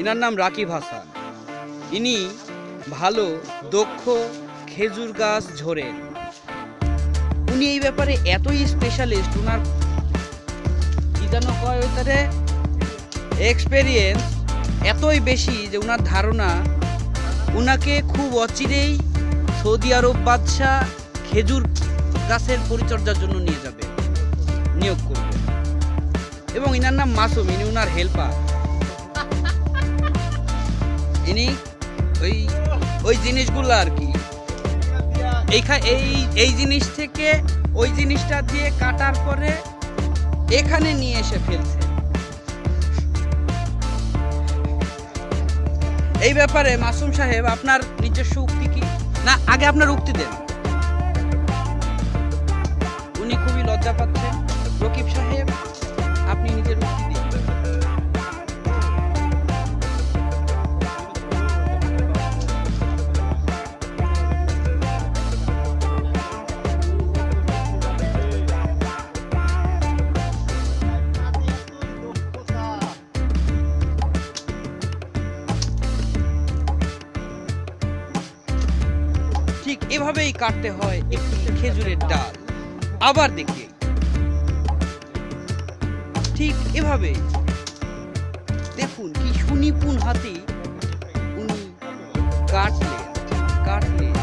Inner নাম রাকিব হাসান। ইনি ভালো, দক্ষ খেজুর গাছ ঝোরেন। উনি এই ব্যাপারে এতই স্পেশালিস্ট উনার কি যেন কয় ওইটারে? এক্সপেরিয়েন্স এতই বেশি যে উনার ধারণা, উনাকে খুব অচিরেই সৌদি আরব বাদশাহ খেজুর গাছের পরিচর্যার জন্য নিয়ে যাবে, নিয়োগ করবে। এবং ইনার নাম মাসুম, ইনি উনার হেল্পার ইনি ওই ওই জিনিসগুলো আর কি। এইখা- এই এই জিনিস থেকে ওই জিনিসটা দিয়ে কাটার পরে এখানে নিয়ে এসে ফেলছে। এই ব্যাপারে মাসুম সাহেব, আপনার নিজস্ব উক্তি কি? না, আগে আপনার উক্তি দেন। উনি খুবই লজ্জা পাচ্ছেন। রকিব সাহেব ঠিক এভাবেই কাটতে হয় একটি খেজুরের ডাল। আবার দেখি। ঠিক এভাবে। দেখুন কি সুনিপুণ হাতে উনি কাটলেন কাটলেন।